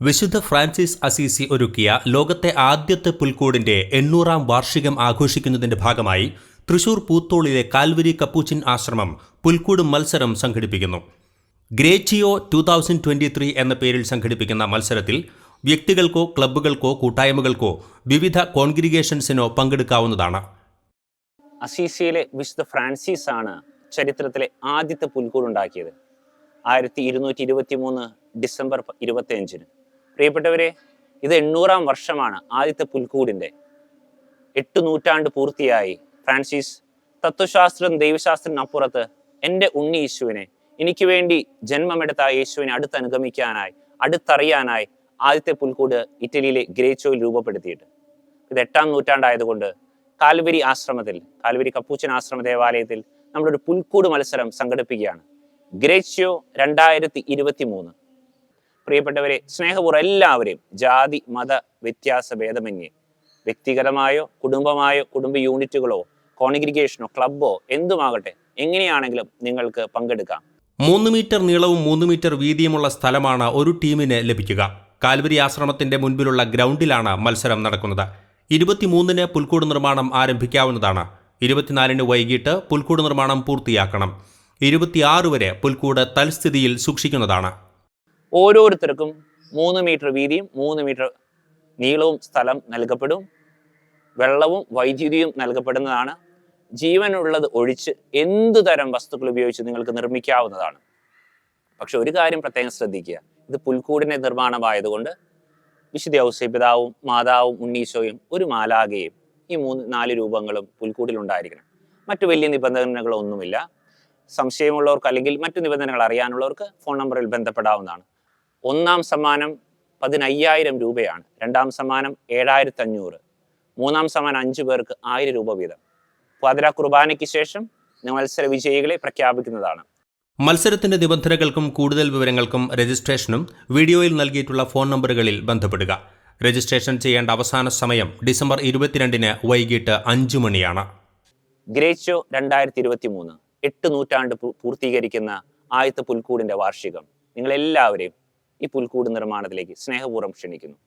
വിശുദ്ധ Francis Assisi ഒരുക്കിയ ലോകത്തെ ആദ്യത്തെ പുൽക്കൂടിന്റെ എണ്ണൂറാം വാർഷികം ആഘോഷിക്കുന്നതിന്റെ ഭാഗമായി തൃശൂർ പൂത്തോളിലെ കാൽവരി കപ്പൂച്ചിൻ ആശ്രമം പുൽക്കൂട് മത്സരം സംഘടിപ്പിക്കുന്നു. Greccio two thousand twenty three എന്ന പേരിൽ സംഘടിപ്പിക്കുന്ന മത്സരത്തിൽ വ്യക്തികൾക്കോ ക്ലബ്ബുകൾക്കോ കൂട്ടായ്മകൾക്കോ വിവിധ കോൺഗ്രിഗേഷൻസിനോ പങ്കെടുക്കാവുന്നതാണ്. അസീസിയിലെ വിശുദ്ധ ഫ്രാൻസിസ് ആണ് ചരിത്രത്തിലെ ആദ്യത്തെ പുൽക്കൂട് ഉണ്ടാക്കിയത് ആയിരത്തി ഇരുന്നൂറ്റി ഇരുപത്തി മൂന്ന് ഡിസംബർ ഇരുപത്തി അഞ്ചിന് പ്രിയപ്പെട്ടവരെ ഇത് എണ്ണൂറാം വർഷമാണ് ആദ്യത്തെ പുൽക്കൂടിന്റെ. എട്ട് നൂറ്റാണ്ട് പൂർത്തിയായി. ഫ്രാൻസിസ് തത്വശാസ്ത്രം ദൈവശാസ്ത്രത്തിനപ്പുറത്ത് എന്റെ ഉണ്ണി യേശുവിനെ എനിക്ക് വേണ്ടി ജന്മമെടുത്ത യേശുവിനെ അടുത്തനുഗമിക്കാനായി അടുത്തറിയാനായി ആദ്യത്തെ പുൽക്കൂട് ഇറ്റലിയിലെ ഗ്രേച്ചോയിൽ രൂപപ്പെടുത്തിയിട്ട്. ഇത് എട്ടാം നൂറ്റാണ്ടായതുകൊണ്ട് കാൽവരി ആശ്രമത്തിൽ കാൽവരി കപ്പൂച്ചൻ ആശ്രമ ദേവാലയത്തിൽ നമ്മളൊരു പുൽക്കൂട് മത്സരം സംഘടിപ്പിക്കുകയാണ്. ഗ്രേച്ചിയോ രണ്ടായിരത്തി ഇരുപത്തി മൂന്ന് പ്രിയപ്പെട്ടവരെ സ്നേഹപൂർവം എല്ലാവരെയും ജാതി മത വ്യത്യാസ ഭേദമന്യേ വ്യക്തിഗതമായോ കുടുംബമായോ കുടുംബ യൂണിറ്റുകളോ കോൺഗ്രിഗേഷനോ ക്ലബ്ബോ എന്തുമാകട്ടെ എങ്ങനെയാണെങ്കിലും നിങ്ങൾക്ക് പങ്കെടുക്കാം. മൂന്ന് മീറ്റർ നീളവും മൂന്ന് മീറ്റർ വീതിയുമുള്ള സ്ഥലമാണ് ഒരു ടീമിന് ലഭിക്കുക. കാൽവരി ആശ്രമത്തിന്റെ മുൻപിലുള്ള ഗ്രൗണ്ടിലാണ് മത്സരം നടക്കുന്നത്. ഇരുപത്തിമൂന്നിന് പുൽക്കൂട് നിർമ്മാണം ആരംഭിക്കാവുന്നതാണ്. ഇരുപത്തിനാലിന് വൈകിട്ട് പുൽക്കൂട് നിർമ്മാണം പൂർത്തിയാക്കണം. ഇരുപത്തിയാറ് വരെ പുൽക്കൂട് തൽസ്ഥിതിയിൽ സൂക്ഷിക്കുന്നതാണ്. ഓരോരുത്തർക്കും മൂന്ന് മീറ്റർ വീതിയും മൂന്ന് മീറ്റർ നീളവും സ്ഥലം നൽകപ്പെടും. വെള്ളവും വൈദ്യുതിയും നൽകപ്പെടുന്നതാണ്. ജീവനുള്ളത് ഒഴിച്ച് എന്തു തരം വസ്തുക്കൾ ഉപയോഗിച്ച് നിങ്ങൾക്ക് നിർമ്മിക്കാവുന്നതാണ്. പക്ഷെ ഒരു കാര്യം പ്രത്യേകം ശ്രദ്ധിക്കുക. ഇത് പുൽക്കൂടിന്റെ നിർമ്മാണമായതുകൊണ്ട് വിശുദ്ധ ഔസേപിതാവും മാതാവും ഉണ്ണീശോയും ഒരു മാലാകയും ഈ മൂന്ന് നാല് രൂപങ്ങളും പുൽക്കൂടിൽ ഉണ്ടായിരിക്കണം. മറ്റു വലിയ നിബന്ധനകളൊന്നുമില്ല. സംശയമുള്ളവർക്ക് അല്ലെങ്കിൽ മറ്റു നിബന്ധനകൾ അറിയാനുള്ളവർക്ക് ഫോൺ നമ്പറിൽ ബന്ധപ്പെടാവുന്നതാണ്. ഒന്നാം സമ്മാനം പതിനയ്യായിരം രൂപയാണ്. രണ്ടാം സമ്മാനം ഏഴായിരത്തി അഞ്ഞൂറ് മൂന്നാം സമ്മാനം അഞ്ചു പേർക്ക് ആയിരം രൂപ വീതം. പാതിര കുർബാനയ്ക്ക് ശേഷം മത്സര വിജയികളെ പ്രഖ്യാപിക്കുന്നതാണ്. മത്സരത്തിന്റെ നിബന്ധനകൾക്കും കൂടുതൽ വിവരങ്ങൾക്കും രജിസ്ട്രേഷനും വീഡിയോയിൽ നൽകിയിട്ടുള്ള ഫോൺ നമ്പറുകളിൽ ബന്ധപ്പെടുക. രജിസ്ട്രേഷൻ ചെയ്യേണ്ട അവസാന സമയം ഡിസംബർ ഇരുപത്തിരണ്ടിന് വൈകിട്ട് അഞ്ചു മണിയാണ്. ഗ്രേച്ചോ രണ്ടായിരത്തി ഇരുപത്തി മൂന്ന് എട്ട് നൂറ്റാണ്ട് പൂർത്തീകരിക്കുന്ന ആയത്ത പുൽക്കൂടിന്റെ വാർഷികം. നിങ്ങളെല്ലാവരെയും ഈ പുൽക്കൂട് നിർമ്മാണത്തിലേക്ക് സ്നേഹപൂർവം ക്ഷണിക്കുന്നു.